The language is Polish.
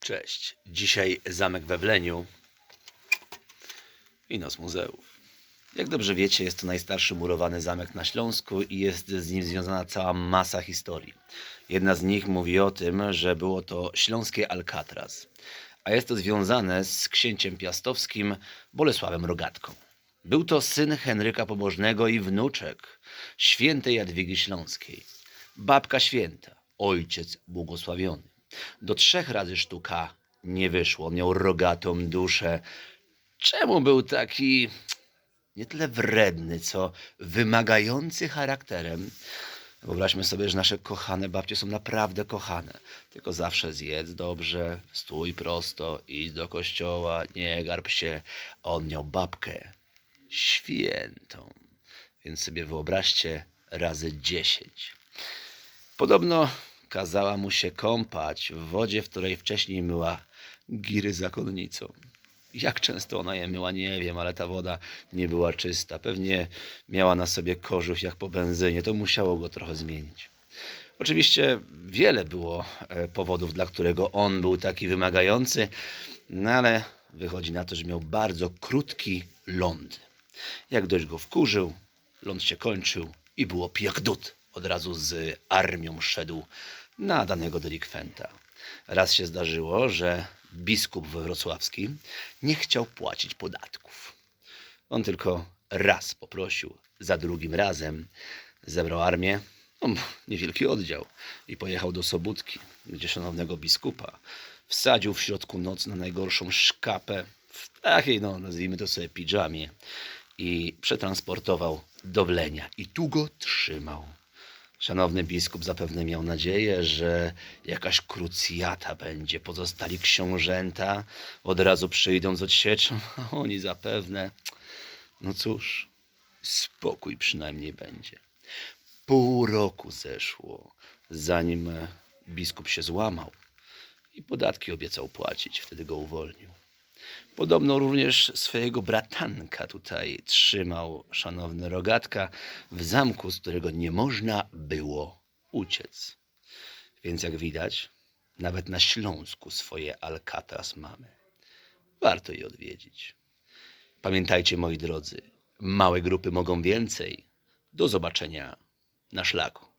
Cześć. Dzisiaj zamek we Wleniu i Noc Muzeów. Jak dobrze wiecie, jest to najstarszy murowany zamek na Śląsku i jest z nim związana cała masa historii. Jedna z nich mówi o tym, że było to śląskie Alcatraz, a jest to związane z księciem piastowskim Bolesławem Rogatką. Był to syn Henryka Pobożnego i wnuczek świętej Jadwigi Śląskiej. Babka święta, ojciec błogosławiony. Do trzech razy sztuka nie wyszło. Miał rogatą duszę. Czemu był taki nie tyle wredny, co wymagający charakterem? Wyobraźmy sobie, że nasze kochane babcie są naprawdę kochane. Tylko zawsze zjedz dobrze, stój prosto, idź do kościoła, nie garb się. On miał babkę świętą. Więc sobie wyobraźcie razy dziesięć. Podobno kazała mu się kąpać w wodzie, w której wcześniej myła giry zakonnicą. Jak często ona je myła, nie wiem, ale ta woda nie była czysta. Pewnie miała na sobie kożuch jak po benzynie. To musiało go trochę zmienić. Oczywiście wiele było e, powodów, dla którego on był taki wymagający, no ale wychodzi na to, że miał bardzo krótki ląd. Jak dość go wkurzył, ląd się kończył i było pijak dut. Od razu z armią szedł na danego delikwenta. Raz się zdarzyło, że biskup wrocławski nie chciał płacić podatków. On tylko raz poprosił, za drugim razem zebrał armię, no, niewielki oddział i pojechał do Sobótki, gdzie szanownego biskupa wsadził w środku nocy na najgorszą szkapę, w takiej, no nazwijmy to sobie pidżamie i przetransportował do Wlenia i tu go trzymał. Szanowny biskup zapewne miał nadzieję, że jakaś krucjata będzie. Pozostali książęta od razu przyjdą z odsieczą, a oni zapewne, no cóż, spokój przynajmniej będzie. Pół roku zeszło, zanim biskup się złamał i podatki obiecał płacić, wtedy go uwolnił. Podobno również swojego bratanka tutaj trzymał szanowny rogatka w zamku, z którego nie można było uciec. Więc jak widać, nawet na Śląsku swoje Alcatraz mamy. Warto je odwiedzić. Pamiętajcie, moi drodzy, małe grupy mogą więcej. Do zobaczenia na szlaku.